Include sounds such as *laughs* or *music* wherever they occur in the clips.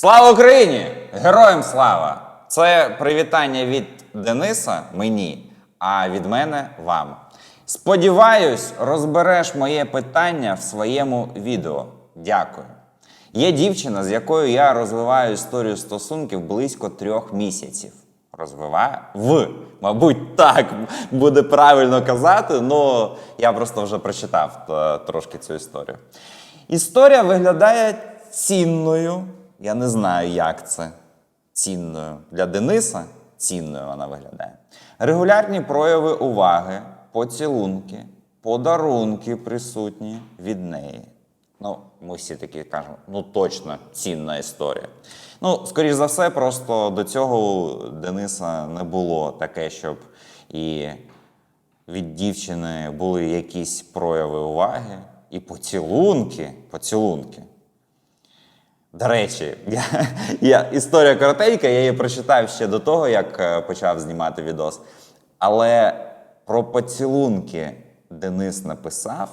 Слава Україні! Героям слава! Це привітання від Дениса мені, а від мене вам. Сподіваюсь, розбереш моє питання в своєму відео. Дякую. Є дівчина, з якою я розвиваю історію стосунків близько трьох місяців. Розвиваю в. Мабуть, так буде правильно казати, але я просто вже прочитав е, трошки цю історію. Історія виглядає цінною. Я не знаю, як це цінною. Для Дениса цінною вона виглядає. Регулярні прояви уваги, поцілунки, подарунки присутні від неї. Ну, ми всі такі кажемо, ну точно цінна історія. Ну, скоріш за все, просто до цього у Дениса не було таке, щоб і від дівчини були якісь прояви уваги, і поцілунки, поцілунки. До речі, я, я, історія коротенька, я її прочитав ще до того, як е, почав знімати відос. Але про поцілунки Денис написав,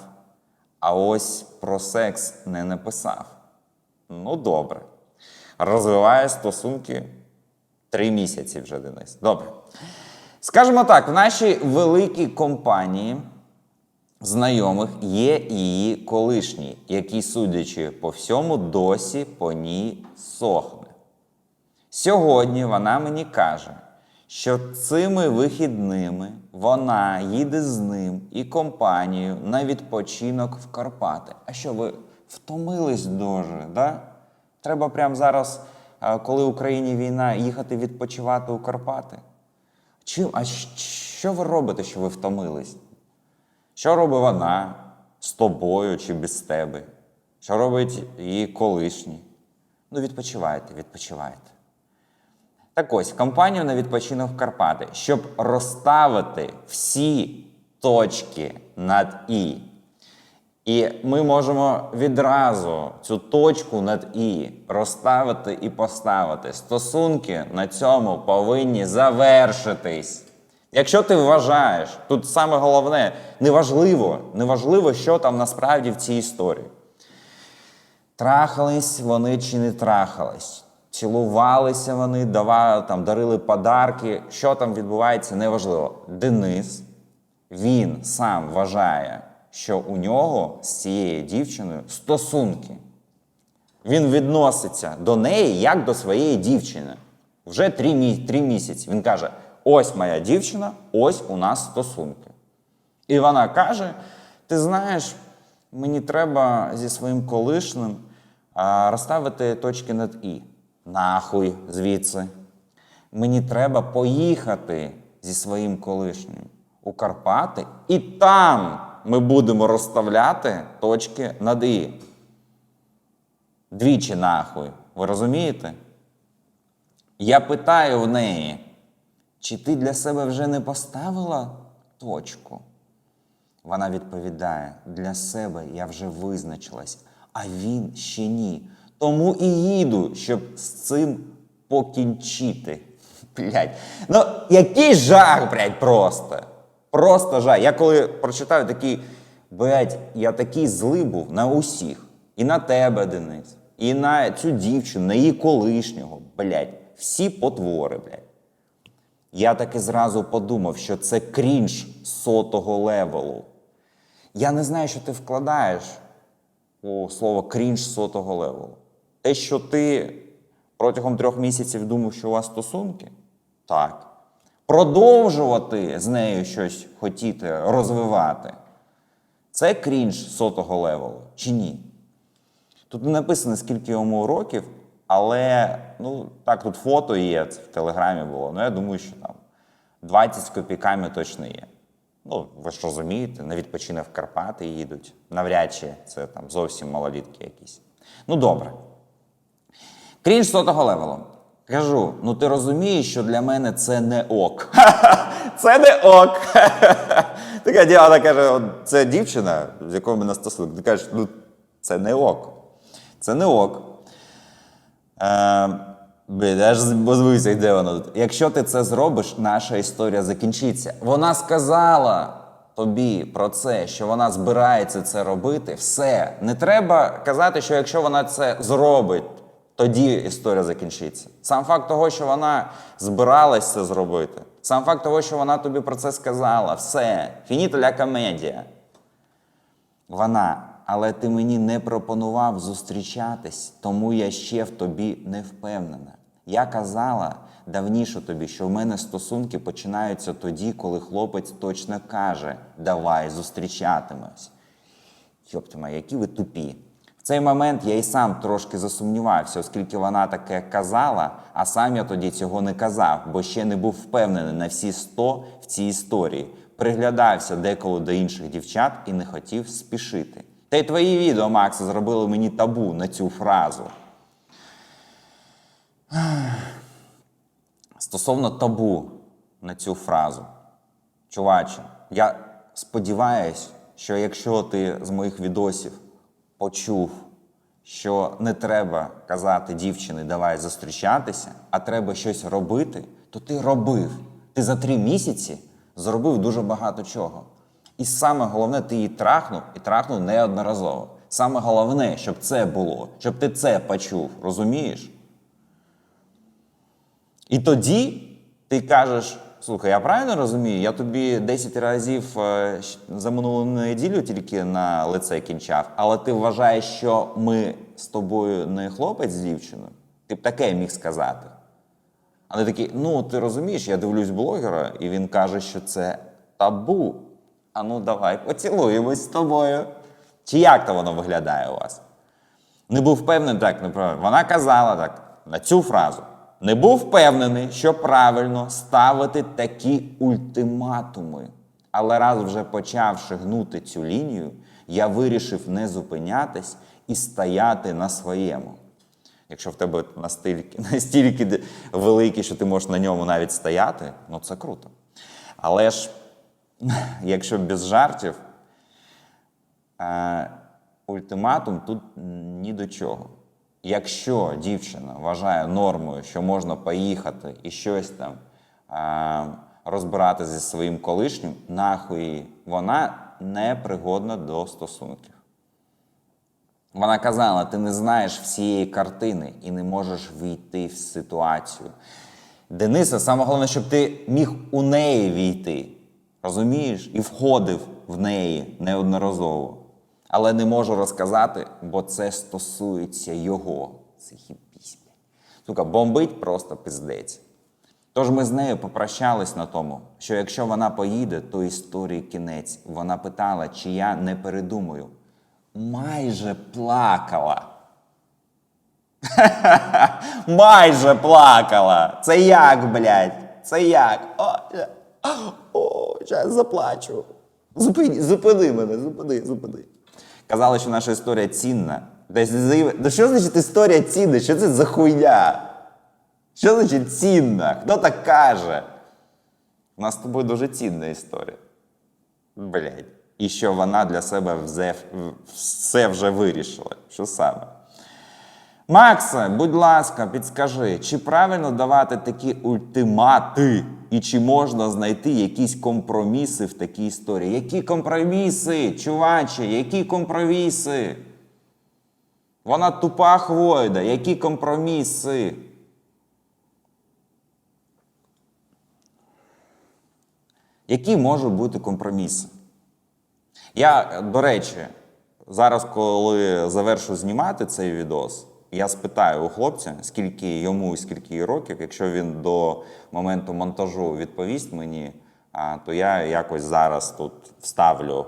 а ось про секс не написав. Ну, добре. Розвиває стосунки три місяці вже Денис. Добре. Скажімо так, в нашій великій компанії знайомих є її колишній, який, судячи по всьому, досі по ній сохне. Сьогодні вона мені каже, що цими вихідними вона їде з ним і компанією на відпочинок в Карпати. А що ви втомились дуже, да? Треба прямо зараз, коли в Україні війна, їхати відпочивати у Карпати? Чим? А що ви робите, що ви втомились? Що робить вона з тобою чи без тебе? Що робить її колишній? Ну, відпочивайте, відпочивайте. Так ось, компанію на відпочинок в Карпати, щоб розставити всі точки над І. І ми можемо відразу цю точку над І розставити і поставити. Стосунки на цьому повинні завершитись. Якщо ти вважаєш, тут саме головне, неважливо, неважливо, що там насправді в цій історії. Трахались вони чи не трахались, цілувалися вони, давали, там, дарили подарки. Що там відбувається, неважливо. Денис, він сам вважає, що у нього з цією дівчиною стосунки. Він відноситься до неї як до своєї дівчини. Вже три, мі- три місяці. Він каже: ось моя дівчина, ось у нас стосунки. І вона каже: ти знаєш, мені треба зі своїм колишнім розставити точки над І. Нахуй звідси. Мені треба поїхати зі своїм колишнім у Карпати, і там ми будемо розставляти точки над І. Двічі нахуй. Ви розумієте? Я питаю в неї, чи ти для себе вже не поставила точку? Вона відповідає: для себе я вже визначилась, а він ще ні. Тому і їду, щоб з цим покінчити. *laughs* Блять. Ну, який жах, блядь, просто. Просто жах. Я коли прочитаю такий, блядь, я такий злий був на усіх. І на тебе, Денис, і на цю дівчину, на її колишнього, блядь. Всі потвори, блядь. Я таки зразу подумав, що це крінж сотого левелу. Я не знаю, що ти вкладаєш у слово крінж сотого левелу. Те, що ти протягом трьох місяців думав, що у вас стосунки? Так. Продовжувати з нею щось хотіти, розвивати. Це крінж сотого левелу чи ні? Тут не написано, скільки йому років, але ну, так, тут фото є, це в Телеграмі було. Ну, я думаю, що там 20 з копійками точно є. Ну, ви ж розумієте, на відпочинок в Карпати їдуть. Навряд чи це там зовсім малолітки якісь. Ну, добре. Крінж сотого левелу. Кажу, ну ти розумієш, що для мене це не ок. *laughs* Це не ок. *laughs* Така дівчина каже: це дівчина, з якою ми на стосунок. Ти кажеш, ну це не ок. Це не ок. Е, блін, я ж збився, де воно. Якщо ти це зробиш, наша історія закінчиться. Вона сказала тобі про це, що вона збирається це робити. Все. Не треба казати, що якщо вона це зробить, тоді історія закінчиться. Сам факт того, що вона збиралась це зробити, сам факт того, що вона тобі про це сказала, все, фініта ля комедія. Вона, але ти мені не пропонував зустрічатись, тому я ще в тобі не впевнена. Я казала давніше тобі, що в мене стосунки починаються тоді, коли хлопець точно каже: давай зустрічатимось. Йоптима, які ви тупі. В цей момент я і сам трошки засумнівався, оскільки вона таке казала, а сам я тоді цього не казав, бо ще не був впевнений на всі сто в цій історії. Приглядався деколи до інших дівчат і не хотів спішити. Та й твої відео, Макс, зробили мені табу на цю фразу. *sighs* Стосовно табу на цю фразу. Чуваче, я сподіваюсь, що якщо ти з моїх відосів почув, що не треба казати дівчині давай зустрічатися, а треба щось робити, то ти робив. Ти за три місяці зробив дуже багато чого. І саме головне, ти її трахнув і трахнув неодноразово. Саме головне, щоб це було, щоб ти це почув, розумієш? І тоді ти кажеш: слухай, я правильно розумію, я тобі 10 разів е, за минулу неділю тільки на лице кінчав, але ти вважаєш, що ми з тобою не хлопець з дівчиною? Ти б таке міг сказати. А не такий, ну ти розумієш, я дивлюсь блогера, і він каже, що це табу. А ну давай поцілуємось з тобою. Чи як то воно виглядає у вас? Не був впевнений, так, неправильно. Вона казала так на цю фразу. Не був впевнений, що правильно ставити такі ультиматуми. Але раз вже почавши гнути цю лінію, я вирішив не зупинятись і стояти на своєму. Якщо в тебе настільки, *laughs* настільки великий, що ти можеш на ньому навіть стояти, ну це круто. Але ж, *laughs* якщо без жартів, е, ультиматум тут ні до чого. Якщо дівчина вважає нормою, що можна поїхати і щось там е, розбирати зі своїм колишнім, нахуй вона не пригодна до стосунків. Вона казала: ти не знаєш всієї картини і не можеш війти в ситуацію. Дениса, саме головне, щоб ти міг у неї війти. Розумієш? І входив в неї неодноразово. Але не можу розказати, бо це стосується його. Це хіпісь. Сука, бомбить просто пиздець. Тож ми з нею попрощались на тому, що якщо вона поїде, то історії кінець. Вона питала, чи я не передумаю. Майже плакала. *laughs* Майже плакала. Це як, блядь? Це як? О, о зараз заплачу. Зупини, зупини мене, зупини, зупини. Казали, що наша історія цінна. Да що значить історія цінна? Що це за хуйня? Що значить цінна? Хто так каже? У нас з тобою дуже цінна історія. Блять. І що вона для себе все вже вирішила. Що саме? Максе, будь ласка, підскажи, чи правильно давати такі ультимати, і чи можна знайти якісь компроміси в такій історії? Які компроміси, чуваче, які компроміси? Вона тупа хвойда, які компроміси? Які можуть бути компроміси? Я, до речі, зараз, коли завершу знімати цей відос, я спитаю у хлопця, скільки йому і скільки років. Якщо він до моменту монтажу відповість мені, то я якось зараз тут вставлю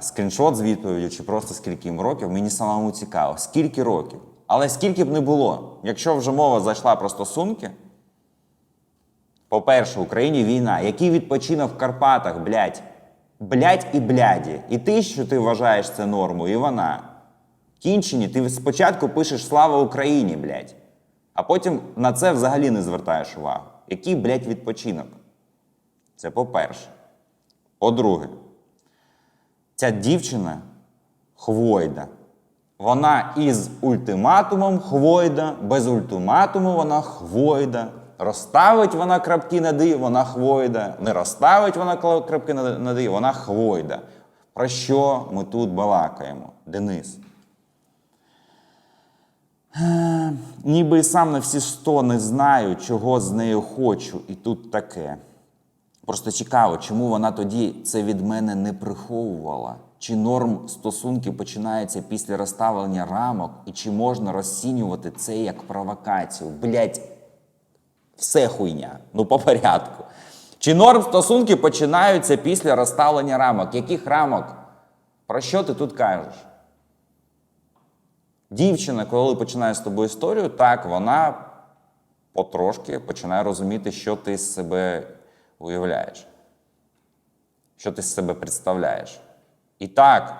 скріншот з відповіддю, чи просто скільки їм років. Мені самому цікаво, скільки років. Але скільки б не було, якщо вже мова зайшла про стосунки, по-перше, в Україні війна. Який відпочинок в Карпатах, блядь? Блядь і бляді. І ти, що ти вважаєш це нормою, і вона. Кінчені, ти спочатку пишеш Слава Україні, блядь. А потім на це взагалі не звертаєш увагу. Який, блядь, відпочинок? Це по-перше. По-друге, ця дівчина хвойда. Вона із ультиматумом хвойда, без ультиматуму вона хвойда. Розставить вона крапки над «і», вона хвойда. Не розставить вона крапки над «і», вона хвойда. Про що ми тут балакаємо, Денис? Ніби сам на всі сто не знаю, чого з нею хочу, і тут таке. Просто цікаво, чому вона тоді це від мене не приховувала? Чи норм стосунки починається після розставлення рамок, і чи можна розцінювати це як провокацію? Блять, все хуйня. Ну, по порядку. Чи норм стосунки починаються після розставлення рамок? Яких рамок? Про що ти тут кажеш? Дівчина, коли починає з тобою історію, так, вона потрошки починає розуміти, що ти з себе уявляєш, що ти з себе представляєш. І так,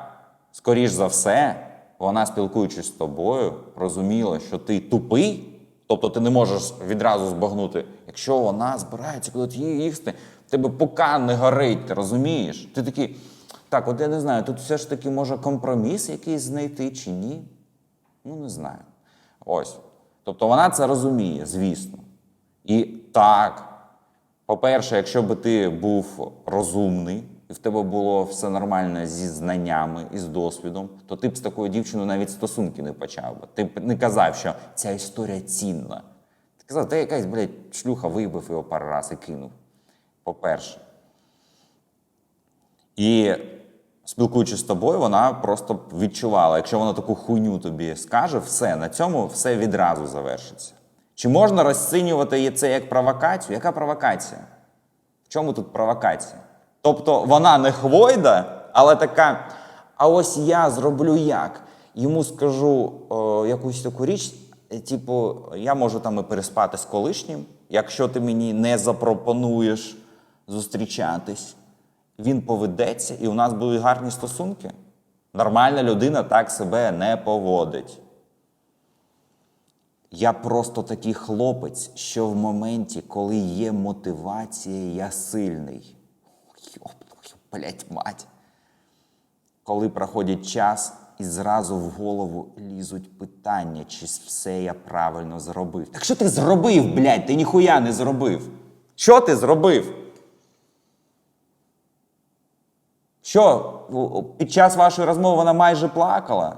скоріш за все, вона, спілкуючись з тобою, розуміла, що ти тупий, тобто ти не можеш відразу збагнути, якщо вона збирається куди їсти, тебе пока не горить, ти розумієш? Ти такий, так, от я не знаю, тут все ж таки може компроміс якийсь знайти чи ні? Ну, не знаю. Ось. Тобто вона це розуміє, звісно. І так, по-перше, якщо би ти був розумний, і в тебе було все нормально зі знаннями і з досвідом, то ти б з такою дівчиною навіть стосунки не почав би. Ти б не казав, що ця історія цінна. Ти казав, та якась, блядь, шлюха вибив його пару раз і кинув. По-перше. І спілкуючись з тобою, вона просто відчувала, якщо вона таку хуйню тобі скаже, все, на цьому все відразу завершиться. Чи можна розцінювати це як провокацію? Яка провокація? В чому тут провокація? Тобто вона не хвойда, але така. А ось я зроблю як? Йому скажу о, якусь таку річ, е, типу, я можу там і переспати з колишнім, якщо ти мені не запропонуєш зустрічатись. Він поведеться, і у нас будуть гарні стосунки. Нормальна людина так себе не поводить. Я просто такий хлопець, що в моменті, коли є мотивація, я сильний. Блять, мать. Коли проходить час і зразу в голову лізуть питання, чи все я правильно зробив. Так що ти зробив, блядь? Ти ніхуя не зробив. Що ти зробив? Що під час вашої розмови вона майже плакала?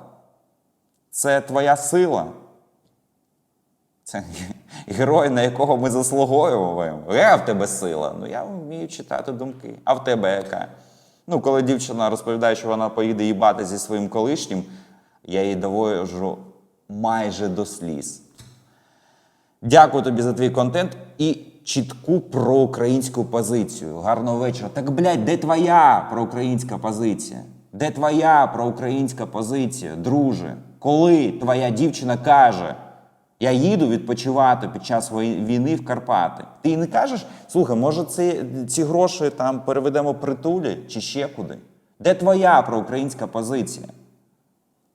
Це твоя сила. Це *laughs* герой, на якого ми заслуговуємо. Я в тебе сила. Ну я вмію читати думки. А в тебе яка? Ну, коли дівчина розповідає, що вона поїде їбати зі своїм колишнім, я їй довожу майже до сліз. Дякую тобі за твій контент і чітку проукраїнську позицію. Гарного вечора. Так, блядь, де твоя проукраїнська позиція? Де твоя проукраїнська позиція, друже? Коли твоя дівчина каже, я їду відпочивати під час війни в Карпати. Ти не кажеш, слухай, може ці, ці гроші там переведемо притулі чи ще куди? Де твоя проукраїнська позиція?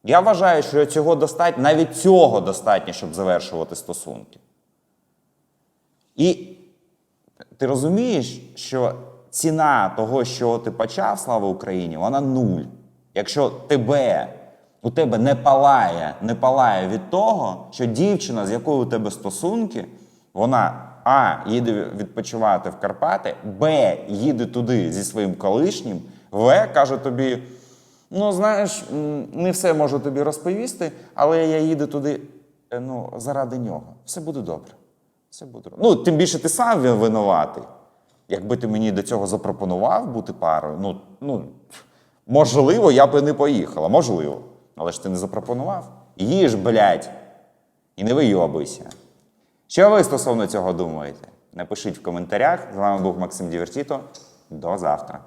Я вважаю, що цього достатньо, навіть цього достатньо, щоб завершувати стосунки. І ти розумієш, що ціна того, що ти почав, слава Україні, вона нуль. Якщо тебе, у тебе не палає, не палає від того, що дівчина, з якою у тебе стосунки, вона А. їде відпочивати в Карпати, Б. їде туди зі своїм колишнім, В. каже тобі. Ну, знаєш, не все можу тобі розповісти, але я їду туди е, ну, заради нього. Все буде добре. Все буде. Ну, тим більше ти сам винуватий. Якби ти мені до цього запропонував бути парою, ну, ну можливо, я би не поїхала, можливо. Але ж ти не запропонував. Їж, блядь, і не вийобуйся. Що ви стосовно цього думаєте? Напишіть в коментарях. З вами був Максим Дівертіто. До завтра.